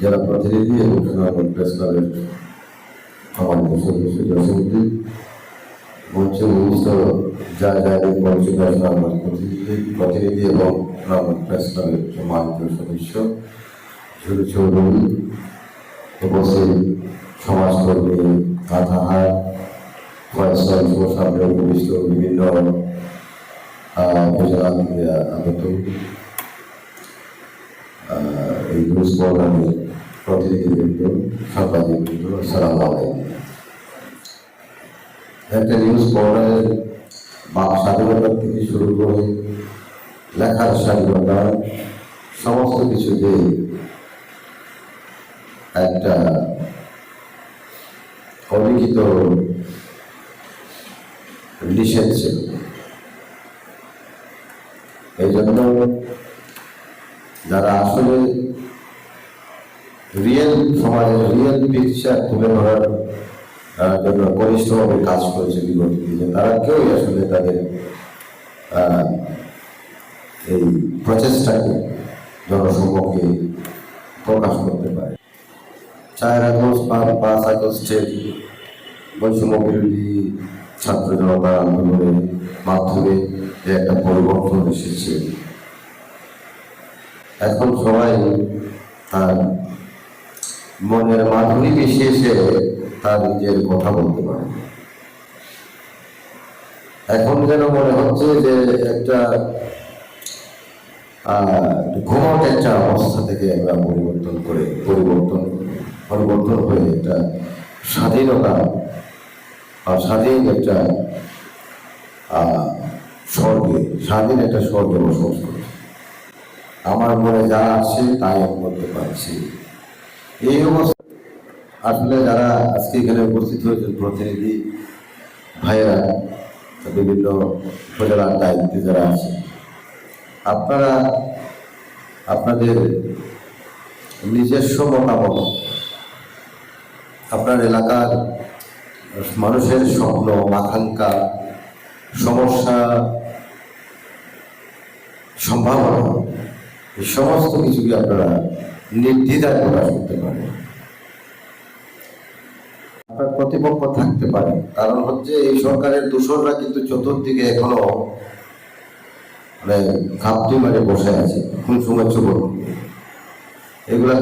জেলা প্রতিনিধি এবং সুনামগঞ্জ প্রেস ক্লাবের সম্মানিত সদস্য জসিমুদ্দি মঞ্চে উপস্থিত যা জায়গায় পরিচিত সুনামগঞ্জ প্রতিনিধি প্রতিনিধি এবং সুনামগঞ্জ প্রেস ক্লাবের সম্মানিত সদস্য ঝুলু চৌধুরী উপস্থিত সমাজকর্মী আধাহার ফয়সল সামনে উপবিষ্ট বিভিন্ন উপজেলা এই নিউজ প্রোগ্রামের প্রতিনিধিবৃন্দ সাংবাদিকবৃন্দ সালাম একটা নিউজ প্রোগ্রামের বাক স্বাধীনতা থেকে শুরু করে লেখার স্বাধীনতা, সমস্ত কিছুতে একটা অলিখিত নিষেধ ছিল। এই জন্য যারা আসলে রিয়েল সমাজের রিয়েল পিকচার তুলে ধরার জন্য ঘনিষ্ঠভাবে কাজ করেছে বিগত দিনে। তারা কেউই আসলে তাদের এই প্রচেষ্টাকে জনসম্মুখে প্রকাশ করতে পারে। চার আগস্ট বা পাঁচ আগস্টের বৈষম্য বিরোধী ছাত্র জনতা আন্দোলনের মাধ্যমে যে একটা পরিবর্তন এসেছে, এখন সবাই তার মনের মাধুরী মিশিয়ে এসে তার নিজের কথা বলতে পারে। এখন যেন মনে হচ্ছে যে একটা ঘুমট একটা অবস্থা থেকে আমরা পরিবর্তন করে, পরিবর্তন পরিবর্তন হয়ে একটা স্বাধীনতা আর স্বাধীন একটা স্বর্গে, স্বাধীন একটা স্বর্গে বসবাস করছে আমার মনে যা আছে তাই আমি বলতে পারছি। এই অবস্থা। আসলে যারা আজকে এখানে উপস্থিত হয়েছেন প্রতিনিধি, ভাইয়েরা বিভিন্ন উপজেলার দায়িত্বে যারা আছে আপনারা আপনাদের নিজস্ব মতামত, আপনার এলাকার মানুষের স্বপ্ন, আকাঙ্ক্ষা, সমস্যা, সম্ভাবনা, এই সমস্ত কিছুকে আপনারা নির্দ্বিধায় প্রকাশ করতে পারেন আপনার প্রতিপক্ষ থাকতে পারে। কারণ হচ্ছে এই সরকারের দূষণরা কিন্তু চতুর্দিকে এখনও মানে ঘাপটি মারে বসে আছে। কোন সময় চুবর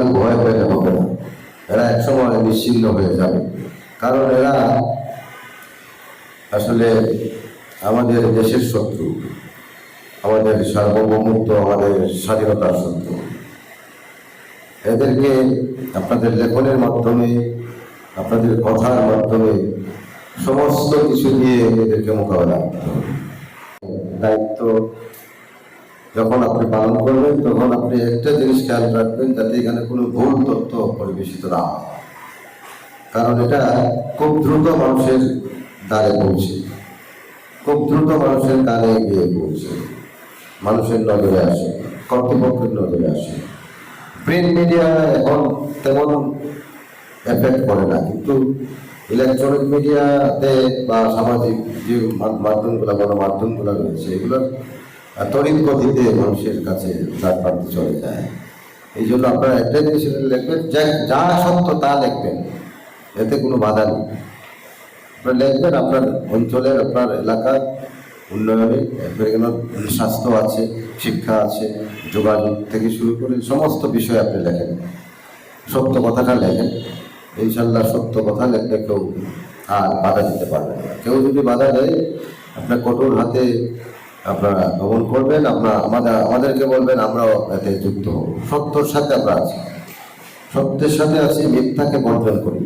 তো ভয় পেলে হবে না এরা একসময় নিশ্চিন্ন হয়ে যাবে। কারণ এরা আসলে আমাদের দেশের শত্রু। আমাদের সার্বভৌমত্ব, আমাদের স্বাধীনতার শত্রু। এদেরকে আপনাদের লেখনের মাধ্যমে, আপনাদের কথার মাধ্যমে সমস্ত কিছু দিয়ে এদেরকে মোকাবেলা। দায়িত্ব যখন আপনি পালন করবেন, তখন আপনি একটা জিনিস খেয়াল রাখবেন, যাতে এখানে কোনো ভুল তথ্য পরিবেশিত না হয়। কারণ এটা খুব দ্রুত মানুষের দ্বারে পৌঁছে। খুব দ্রুত মানুষের কানে গিয়ে পৌঁছে। মানুষের নজরে আসে, কর্তৃপক্ষের নজরে আসে। প্রিন্ট মিডিয়া এখন তেমন এফেক্ট করে না, কিন্তু ইলেকট্রনিক মিডিয়াতে বা সামাজিক যে মাধ্যমগুলো, গণমাধ্যমগুলো রয়েছে এগুলোর তড়িৎ গতিতে মানুষের কাছে তার প্রান্তে চলে যায়। এই জন্য আপনারা একটা জিনিস লিখবেন, যা যা সত্য তা লিখবেন, এতে কোনো বাধা নেই। আপনারা লিখবেন আপনার অঞ্চলের, আপনার এলাকার উন্নয়নে এখানে স্বাস্থ্য আছে, শিক্ষা আছে, যোগাযোগ থেকে শুরু করে সমস্ত বিষয় আপনি লেখেন। সত্য কথাটা লেখেন। ইনশাল্লাহ সত্য কথা লেখলে কেউ আর বাধা দিতে পারবে না। কেউ যদি বাধা দেয়, আপনার কঠোর হাতে আপনারা গ্রহণ করবেন, আপনার আমাদের, আমাদেরকে বলবেন, আমরাও এতে যুক্ত হব। সত্যর সাথে আমরা আছি। সত্যের সাথে আছি, মিথ্যাকে বর্জন করি।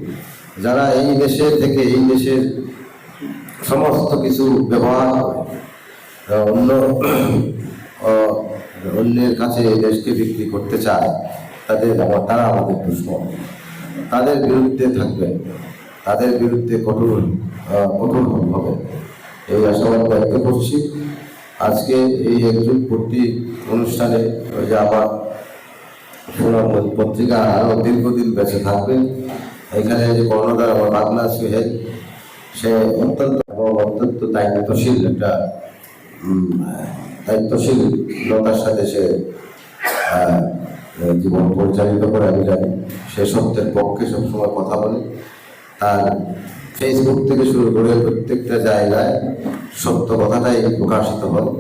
যারা এই দেশে থেকে এই দেশের সমস্ত কিছু ব্যবহার অন্য অন্যের কাছে দেশকে বিক্রি করতে চায়, তাদের তারা আমাদের দুশ্মন। তাদের বিরুদ্ধে থাকবে তাদের বিরুদ্ধে কঠোর কঠোর হবে। এই আশাবাদ ব্যক্ত করছি। আজকে এই একজন ভর্তি অনুষ্ঠানে যে আমার সুনাম পত্রিকা আরও দীর্ঘদিন বেঁচে থাকবে। এখানে যে কর্ণধার আমার বাংলা সোহেল সে অত্যন্ত অত্যন্ত দায়িত্বশীল একটা দায়িত্বশীলতার সাথে সে জীবন পরিচালিত করে আমি জানি। সে সত্যের পক্ষে সবসময় কথা বলে। তার ফেসবুক থেকে শুরু করে প্রত্যেকটা জায়গায় সত্য কথাটাই প্রকাশিত হয়।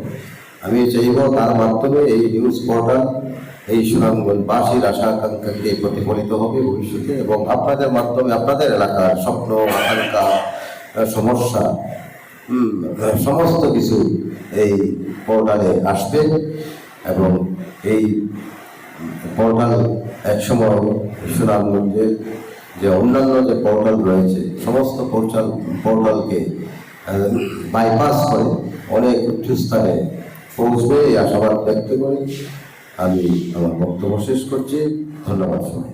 আমি চাইব তার মাধ্যমে এই নিউজ পোর্টাল এই সুনামগঞ্জবাসীর আশা আকাঙ্ক্ষাকে প্রতিফলিত হবে ভবিষ্যতে এবং আপনাদের মাধ্যমে, আপনাদের এলাকার স্বপ্ন, আকাঙ্ক্ষা সমস্যা সমস্ত কিছু এই পোর্টালে আসবে এবং এই পোর্টাল একসময় সুনামগঞ্জের যে অন্যান্য যে পোর্টাল রয়েছে, সমস্ত পোর্টাল পোর্টালকে বাইপাস করে অনেক উচ্চস্থানে পৌঁছবে এই আশাবাদ ব্যক্ত করে। আমি আমার বক্তব্য শেষ করছি। ধন্যবাদ সবাই